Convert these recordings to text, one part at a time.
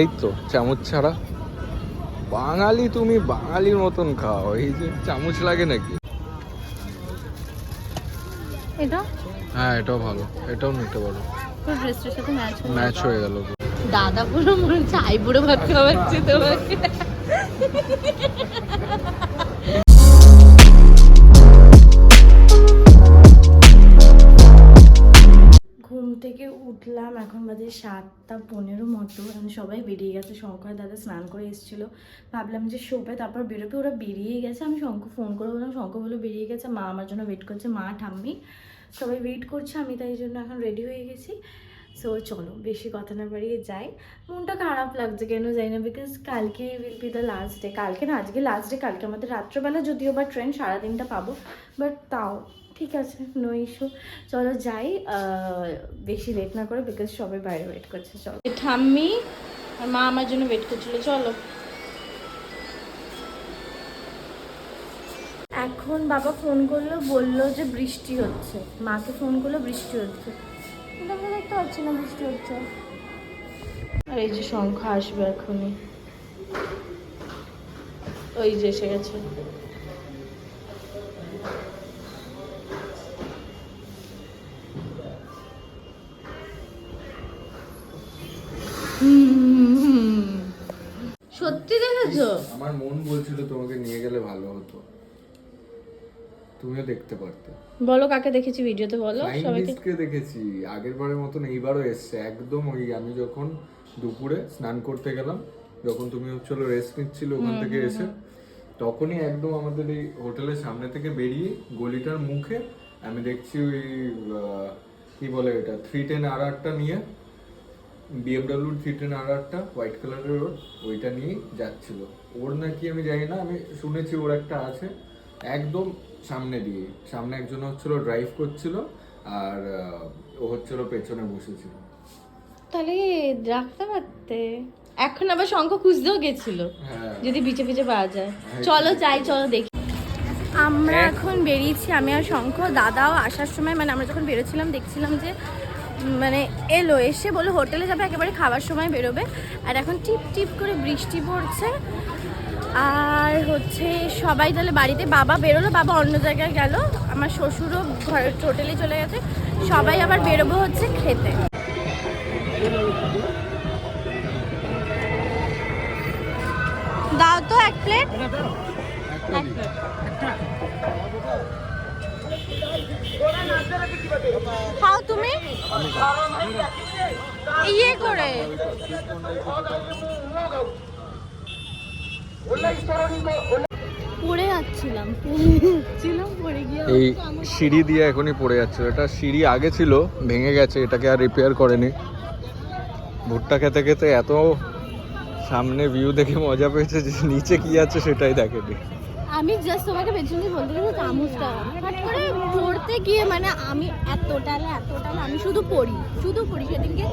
এই তো চামচ ছাড়া। বাঙালি তুমি বাঙালির মতন খাও এই যে চামচ লাগে নাকি? এটা হ্যাঁ এটাও ভালো এটাও নিতে পারো। ড্রেসটার সাথে ম্যাচ ম্যাচ হয়ে গেল দাদা পুরো মনে হচ্ছে আইবুড়ো ভাত খাওয়াচ্ছে তোমাকে। উঠলাম, এখন বাজে সাতটা পনেরো মতো, এখন সবাই বেরিয়ে গেছে, শঙ্কর দাদা স্নান করে এসেছিল। ভাবলাম যে শোবে, তারপর বেরোবে, ওরা বেরিয়ে গেছে, আমি শঙ্খ ফোন করে বললাম শঙ্খ বলে বেরিয়ে গেছে, মা আমার জন্য ওয়েট করছে, মা, ঠাম্মি। সবাই ওয়েট করছে, আমি তাই জন্য এখন রেডি হয়ে গেছি। সো চলো, বেশি কথা না বাড়িয়ে যাই। মনটা খারাপ লাগছে কেন যাই না বিকজ কালকে will be the last day কালকে না, আজকে লাস্ট ডে কালকে আমাদের রাত্রেবেলা যদিও বা ট্রেন সারাদিনটা পাবো বাট তাও ঠিক আছে নো ইস্যু চলো যাই বেশি লেট না করে বিকজ সবাই বাইরে ওয়েট করছে চলো। ঠাম্মি আর মা আমার জন্য ওয়েট করছিল চলো। এখন বাবা ফোন করল বলল যে বৃষ্টি হচ্ছে। মাকে ফোন করল বৃষ্টি হচ্ছে। আমরা দেখতে পাচ্ছি না বৃষ্টি হচ্ছে। আর এই যে সংখ্যা আসবে এখনই। ওই যে এসে গেছে। আমার মন বলছিল তোমাকে নিয়ে গেলে ভালো হতো। তুমিও দেখতে পারতে। বলো কাকে দেখেছি ভিডিওতে বলো সবাইকে। দেখেছি। আগের বারের মতন এইবারও এসছে। একদম ওই আমি যখন দুপুরে স্নান করতে গেলাম যখন তুমি হচ্ছিল রেস্ট নিচ্ছিল ওখান থেকে এসে তখনই একদম আমাদের এই হোটেলের সামনে থেকে বেরিয়ে গলিটার মুখে আমি দেখছি ওই কি বলে এটা থ্রি টেন আর আরটা নিয়ে বিএমডাব্লিউ থ্রি টেন আর আরটা হোয়াইট কালারের ওর ওইটা নিয়েই যাচ্ছিল। ওর নাকি আমি জানি না আমি শুনেছি ওর একটা আছে একদম সামনে দিয়ে। সামনে একজন হচ্ছিল ড্রাইভ করছিল আর ও হচ্ছিল পেছনে বসেছিল। তাহলে রাখতে পারতে এখন আবার শঙ্খ খুঁজতেও গেছিল হ্যাঁ। যদি পিছে পিছে পাওয়া যায়। চলো যাই চলো দেখি। আমরা এখন বেরিয়েছি আমি আর শঙ্খ দাদাও আসার সময় মানে আমরা যখন বেরোচ্ছিলাম দেখছিলাম যে মানে এলো এসে বলো হোটেলে যাবে একেবারে খাবার সময় বেরোবে। আর এখন টিপ টিপ করে বৃষ্টি পড়ছে। আর হচ্ছে সবাই তাহলে বাড়িতে বাবা বেরোলো বাবা অন্য জায়গায় গেল। আমার শ্বশুরও ঘরের হোটেলে চলে গেছে। সবাই আবার বেরোবো হচ্ছে খেতে। দাও তো এক প্লেট খাও তুমি? ইয়ে করে। পড়ে যাচ্ছিলাম। এই সিঁড়ি দিয়ে এখনই পড়ে যাচ্ছে। এটা সিঁড়ি আগে ছিল ভেঙে গেছে এটাকে আর রিপেয়ার করেনি। ভুট্টা খেতে খেতে এত সামনে ভিউ দেখে মজা পেয়েছে যে নিচে কি আছে সেটাই দেখেনি। আমি জাস্ট তোমাকে পেছন দিয়ে বলতে গেছি চামচটা হঠাৎ করে পড়তে গিয়ে মানে আমি এতটা না এতটা না আমি শুধু পড়ি শুধু পড়ি। সেদিনকে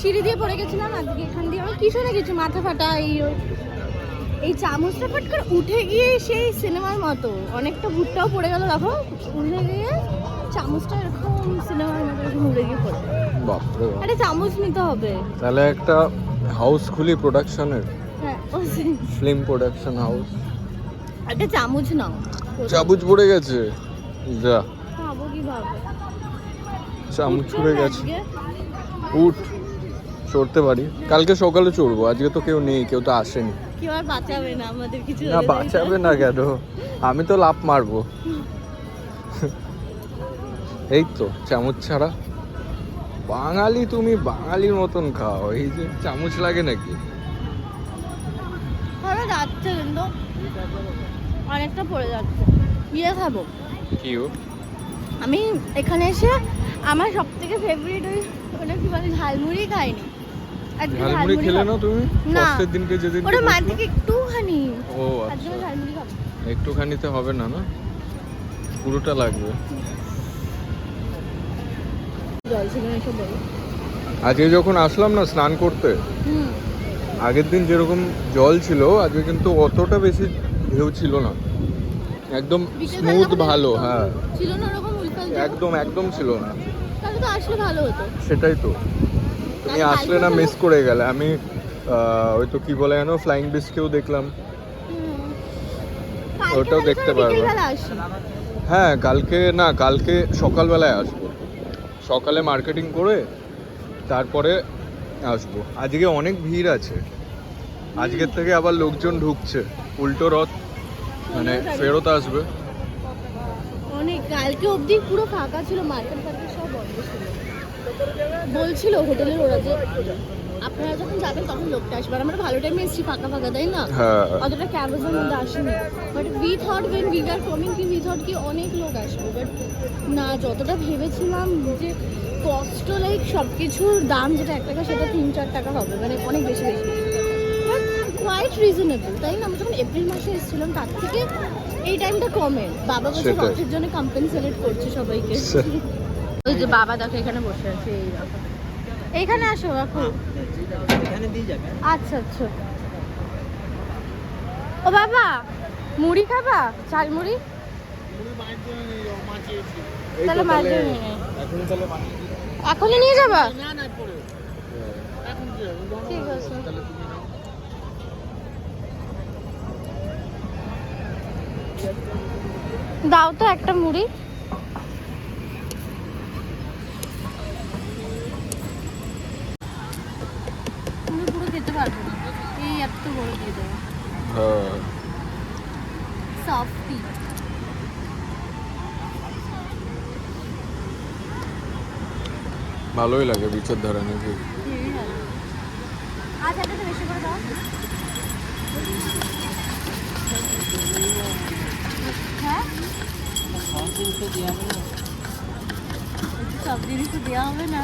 সিঁড়ি দিয়ে পড়ে গেছিলাম আজকে এখান দিয়ে আমার কিছু না কিছু মাথা ফাটা এই ওই। এই চামচটা ফট করে উঠে গিয়ে সেই সিনেমার মতো। অনেকটা ভুট্টাও পড়ে গেল দেখো। উঠে গিয়ে চামচটা এরকম সিনেমার মতো এরকম উড়ে গিয়ে পড়ে। বাপরে। একটা চামচ নিতে হবে। তাহলে একটা হাউস খুলি প্রোডাকশনের হ্যাঁ ফিল্ম প্রোডাকশন হাউস একটা চামচ নাও। চাবুচ পড়ে গেছে? যা। খাব কীভাবে? চামচ পড়ে গেছে? উঠ। চড়তে পারি। কালকে সকালে চড়বো আজকে তো কেউ নেই কেউ তো আসেনি। কেউ আর বাঁচাবে না আমাদের কিছু না? বাঁচাবে না কেন? আমি তো লাভ মারবো। এই তো চামচ ছাড়া। বাঙালি তুমি বাঙালির মতন খাও। এই যে চামচ লাগে নাকি? কিন্তু অনেকটা পড়ে যাচ্ছে। ইয়ে খাব। কি ও আমি এখানে এসে আমার সব থেকে ফেভারিট ওই ওটা কি বলে ঝালমুড়ি খাইনি। ঝালমুড়ি খেলে না তুমি। ষষ্ঠীর দিনকে যেদিন ওটা মায়ের থেকে একটুখানি। ও আচ্ছা। ঝালমুড়ি খাব। একটুখানিতে হবে না না? পুরোটা লাগবে। আজকে যখন আসলাম না স্নান করতে আগের দিন যেরকম জল ছিল আজকে কিন্তু অতটা বেশি ঢেউ ছিল না। একদম স্মুথ ভালো হ্যাঁ। ছিল না ওরকম একদম একদম ছিল না। তাহলে তো আসলে ভালো হতো। সেটাই তো। তুমি আসলে না মিস করে গেলে। আমি ওই তো কি বলে জানো ফ্লাইং বিচকেও দেখলাম। ওটাও দেখতে পারব। হ্যাঁ কালকে না কালকে সকালবেলায় আসব। সকালে মার্কেটিং করে তারপরে আসব। আজকে অনেক ভিড় আছে। আজকের থেকে আবার লোকজন ঢুকছে। উল্টো রথ মানে ফেরত আসবে। অনেক কালকে অবধি পুরো ফাঁকা ছিল মার্কেট ফার্কেট সব বন্ধ ছিল। বলছিল হোটেলের ওরা যে আপনারা যখন যাবেন তখন লোকটা আসবে। আর আমরা ভালো টাইমে এসেছি ফাঁকা ফাঁকা তাই না? হ্যাঁ। অতটা ক্যাবেজের মধ্যে আসেনি। But we thought when we are coming কি উই থট কি অনেক লোক আসবে। বাট না যতটা ভেবেছিলাম যে কষ্ট লাইক সব কিছুর দাম যেটা এক টাকা সেটা তিন চার টাকা হবে। মানে অনেক বেশি বেশি। কোয়াইট রিজনেবল তাই না? আমরা যখন এপ্রিল মাসে এসেছিলাম তার থেকে এই টাইমটা কমে। বাবা বলছে সেটাই। রথের জন্য কম্পেনসেট করছে সবাইকে। ওই যে বাবা দেখো এখানে বসে আছে এই দেখো। এইখানে আসো কাকু আচ্ছা আচ্ছা। ও বাবা মুড়ি খাবা? চাল মুড়ি? এই তো তাহলে মায়ের জন্য নিয়ে নে। এখনই তাহলে এখনই নিয়ে যাবা? ঠিক আছে। তাহলে তুমি দাও তো একটা মুড়ি। তুমি পুরো খেতে পারব না। এই এত বড় দিয়ে দেবো। হ্যাঁ। সফটি ভালোই লাগে বিচের ধারে নাকি? আচ্ছা বেশি করে দাও। সব জিনিস তো দেওয়া হবে না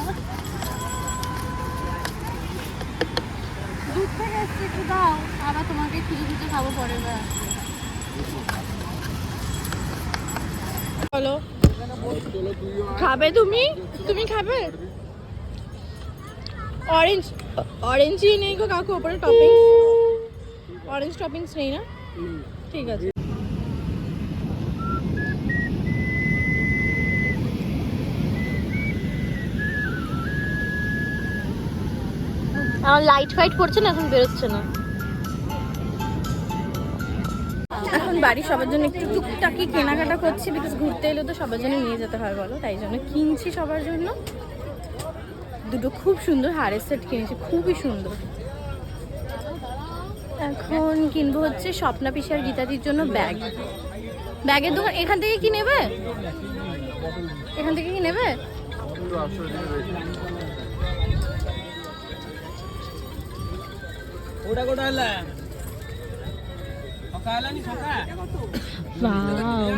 দুধ থেকে এসছে একটু দাও আবার তোমাকে খুঁজে খুঁজে খাব পরে বা খাবে তুমি তুমি খাবে অরেঞ্জ অরেঞ্জই নেই গো কাকু ওপরে টপিংস অরেঞ্জ টপিংস নেই না ঠিক আছে আমার লাইট ফাইট পড়ছে না, এখন বেরোচ্ছে না। এখন বাড়ি সবার জন্য একটু টুকটাকি কেনাকাটা করছি বিকজ ঘুরতে এলে তো সবার জন্য নিয়ে যেতে হয় বলো, তাই জন্য কিনছি সবার জন্য। দুটো খুব সুন্দর হারের সেট কিনেছি, খুবই সুন্দর। এখন কিনবো হচ্ছে স্বপ্না পিসার গীতাদির জন্য ব্যাগ। ব্যাগের দোকান, এখান থেকে কি নেবে? এখান থেকে কি নেবে?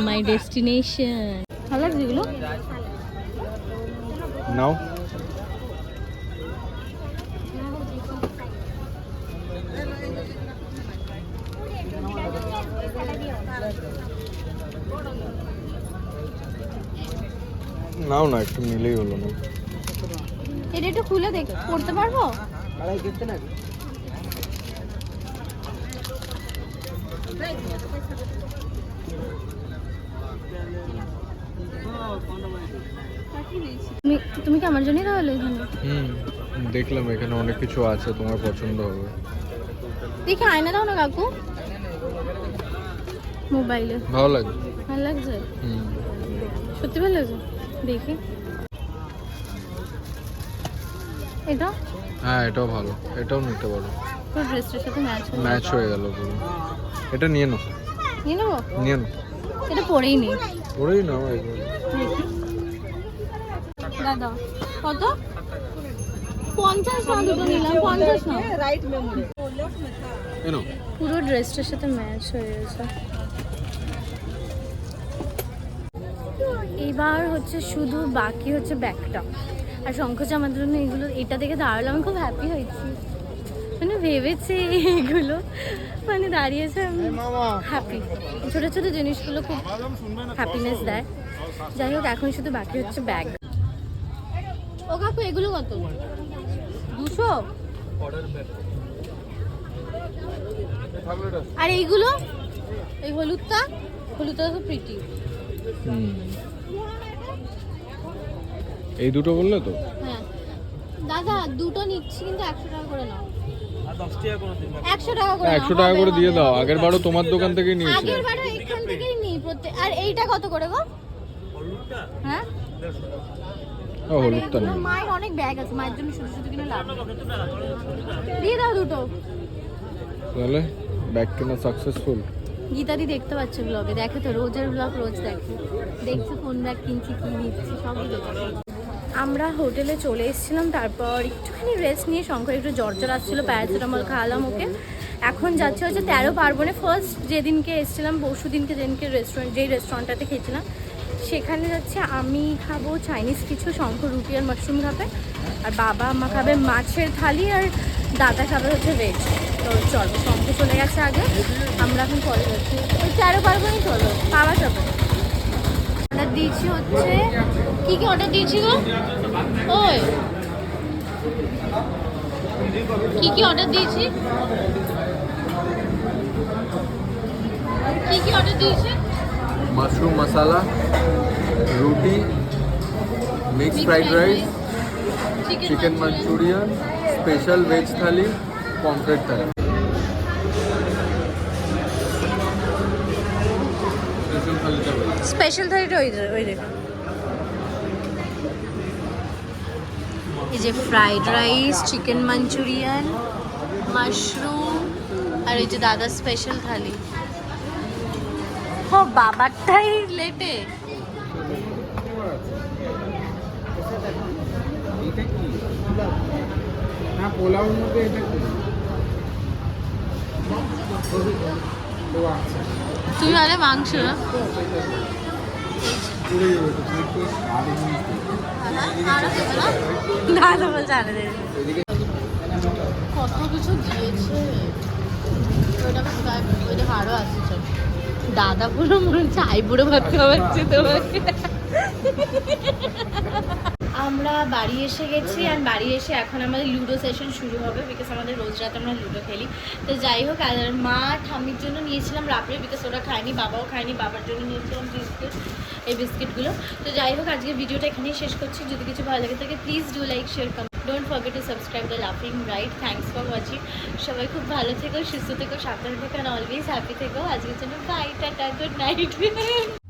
মাই ডেস্টিনেশন ভালো লাগছে এগুলো? নাও। নাও না একটু নিলেই হলো না। এটা একটু খুলে দেখ পড়তে পারব? আড়াই কেটে নাকি? তুমি তুমি কি আমার জন্যই তাহলে এখানে? হুম দেখলাম এখানে অনেক কিছু আছে তোমার পছন্দ হবে। দেখি আয়না দাও না কাকু। মোবাইলে। ভালো লাগে ভালো লাগছে? হুম। সত্যি ভালো লাগছে? দেখি। এটা হ্যাঁ এটাও ভালো। এটাও নিতে পারো। তোর ড্রেসটার সাথে ম্যাচ ম্যাচ হয়ে গেল পুরো। এটা নিয়ে নাও। নিয়ে নেব? নিয়ে নাও। এটা পরেই নি। পরেই নাও একবার। দাদা কত? পঞ্চাশ না দুটো নিলাম পঞ্চাশ না এনো পুরো ড্রেসটার সাথে ম্যাচ হয়ে গেছে। এবার হচ্ছে শুধু বাকি হচ্ছে ব্যাগটা। আর শঙ্কজ আমার জন্য এগুলো এটা দেখে দাঁড়াল আমি খুব হ্যাপি হয়েছি। মানে ভেবেছি এগুলো মানে দাঁড়িয়েছে আমি হ্যাপি ছোটো ছোটো জিনিসগুলো খুব হ্যাপিনেস দেয়। যাই হোক এখন শুধু বাকি হচ্ছে ব্যাগ ও কাকু এগুলো কত? দুশো? আর এইগুলো? এই হলুদটা? হলুদটা তো প্রিটি এই দুটো বললে তো? হ্যাঁ। দাদা দুটো নিচ্ছি কিন্তু একশো টাকা করে নাও। একশো টাকা করে একশো টাকা করে দিয়ে দাও আগের বারও তোমার দোকান থেকেই নিয়েছি। আগের বারে এখান থেকেই নিই প্রত্যেক আর এইটা কত করে গো? হ্যাঁ? ও হলুদটা নেই। মায়ের অনেক ব্যাগ আছে মায়ের জন্য শুধু শুধু কিনে লাভ দিয়ে দাও দুটো। তাহলে কেনা সাকসেসফুল গীতাদি দেখতে পাচ্ছে ব্লগে দেখে তো রোজের ব্লগ রোজ দেখে। দেখছে কোন ব্যাগ কিনছি কি নিচ্ছি সবই দেখছে। আমরা হোটেলে চলে এসেছিলাম, তারপর একটুখানি রেস্ট নিয়ে শঙ্কর একটু জ্বর জ্বর আসছিল প্যারাসিটামল খাওয়ালাম ওকে। এখন যাচ্ছে হচ্ছে তেরো পার্বণে ফার্স্ট যেদিনকে এসেছিলাম, পরশু দিনকে যেদিনকে রেস্টুরেন্ট যেই রেস্টুরেন্টটাতে খেয়েছিলাম, সেখানে যাচ্ছে আমি খাব চাইনিজ কিছু শঙ্কর রুটি আর মাশরুম খাবে, আর বাবা, মা খাবে মাছের থালি আর দাদা খাবে হচ্ছে ভেজ তো চলো, শঙ্কর চলে গেছে আগে, আমরা এখন পরে যাচ্ছি। ওই তেরো পার্বণেই চলো, পাওয়া যাবে। অর্ডার দিয়েছি হচ্ছে কি কি অর্ডার দিয়েছি গো? ওই। কি কি অর্ডার দিয়েছি? কি কি অর্ডার দিয়েছি? মাশরুম মশালা রুটি mix fried rice chicken manchurian special veg thali pomfret thali special থালিটা ওই ওই দেখো। এই যে fried rice chicken manchurian mushroom আর এই যে দাদা স্পেশাল থালি। ও বাবারটাই লেটে। আচ্ছা তুমি আরে মাংস না তো বলছে। কত কিছু দিয়েছে ওটা ওইটা আরও আসছে দাদা পুরো মনে হচ্ছে আইবুড়ো ভাত খাওয়াচ্ছে তোমাকে আমরা বাড়ি এসে গেছি আর বাড়ি এসে এখন আমাদের লুডো সেশন শুরু হবে বিকজ আমাদের রোজ রাতে আমরা লুডো খেলি। তো যাই হোক, আর মা ঠাম্মির জন্য নিয়েছিলাম রাবড়ি বিকজ ওরা খায়নি, বাবাও খায়নি, বাবার জন্য নিয়েছিলাম বিস্কিট, এই বিস্কিটগুলো। তো যাই হোক, আজকে ভিডিওটা এখানেই শেষ করছি। যদি কিছু ভালো লাগে থাকে please do like share comment don't forget to subscribe the লাফিং রাইট থ্যাংকস ফর ওয়াচিং সবাই খুব ভালো থেকো, সুস্থ থেকো, সাবধানে থেকো অ্যান্ড অলওয়েজ হ্যাপি থেকো। আজকের জন্য বাই টাটা গুড নাইট